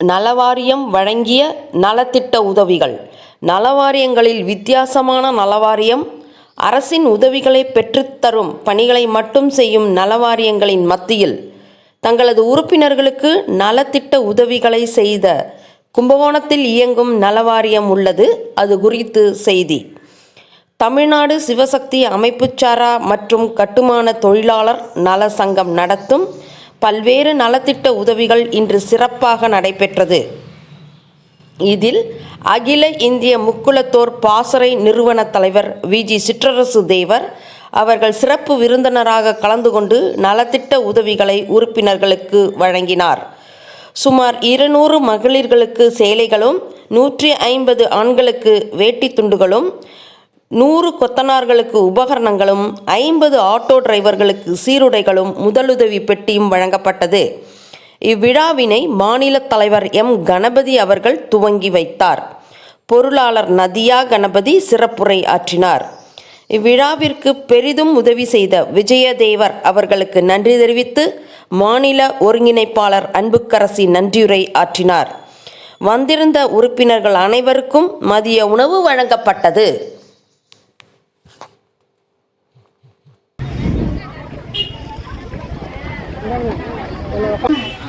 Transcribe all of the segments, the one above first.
நலவாரியம் வழங்கிய நலத்திட்ட உதவிகள். நலவாரியங்களில் வித்தியாசமான நலவாரியம் அரசின் உதவிகளை பெற்றுத்தரும் பணிகளை மட்டும் செய்யும் நலவாரியங்களின் மத்தியில் தங்களது உறுப்பினர்களுக்கு நலத்திட்ட உதவிகளை செய்த கும்பகோணத்தில் இயங்கும் நலவாரியம் உள்ளது. அது குறித்து செய்தி. தமிழ்நாடு சிவசக்தி அமைப்புச்சாரா மற்றும் கட்டுமான தொழிலாளர் நல சங்கம் நடத்தும் பல்வேறு நலத்திட்ட உதவிகள் இன்று சிறப்பாக நடைபெற்றது. இதில் அகில இந்திய முக்குலத்தோர் பாசறை நிறுவன தலைவர் விஜி சிற்றரசு தேவர் அவர்கள் சிறப்பு விருந்தினராக கலந்து கொண்டு நலத்திட்ட உதவிகளை உறுப்பினர்களுக்கு வழங்கினார். சுமார் இருநூறு மகளிர்களுக்கு சேலைகளும் நூற்றி ஐம்பது ஆண்களுக்கு வேட்டி துண்டுகளும் நூறு கொத்தனார்களுக்கு உபகரணங்களும் ஐம்பது ஆட்டோ டிரைவர்களுக்கு சீருடைகளும் முதலுதவி பெட்டியும் வழங்கப்பட்டது. இவ்விழாவினை மாநில தலைவர் எம். கணபதி அவர்கள் துவங்கி வைத்தார். பொருளாளர் நதியா கணபதி சிறப்புரை ஆற்றினார். இவ்விழாவிற்கு பெரிதும் உதவி செய்த விஜயதேவர் அவர்களுக்கு நன்றி தெரிவித்து மாநில ஒருங்கிணைப்பாளர் அன்புக்கரசி நன்றியுரை ஆற்றினார். வந்திருந்த உறுப்பினர்கள் அனைவருக்கும் மதிய உணவு வழங்கப்பட்டது.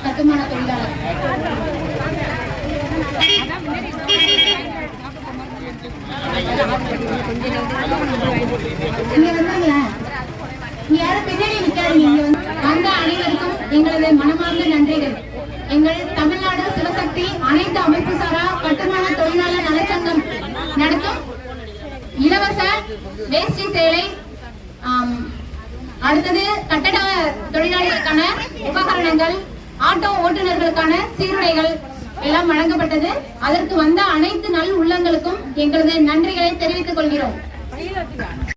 கட்டுமான தொழிலாளர் இங்க வந்தாங்களா இங்க யாரும் பின்னாடி நிக்காதீங்க இங்க வந்த அனைவருக்கும் எங்களது மனமார்ந்த நன்றிகள் எங்கள் தமிழ்நாடு சிவசக்தி அனைத்து அமைப்பு சாரா கட்டுமான தொழிலாளர் நலச்சங்கம் நடத்தும் இலவச வேஷ்டி சேலை ஆம், அடுத்தது கட்டட தொழிலாளிகளுக்கான உபகரணங்கள் ஆட்டோ ஓட்டுநர்களுக்கான சீருடைகள் எல்லாம் வழங்கப்பட்டது. அதற்கு வந்த அனைத்து நல் உள்ளங்களுக்கும் எங்களது நன்றிகளை தெரிவித்துக் கொள்கிறோம்.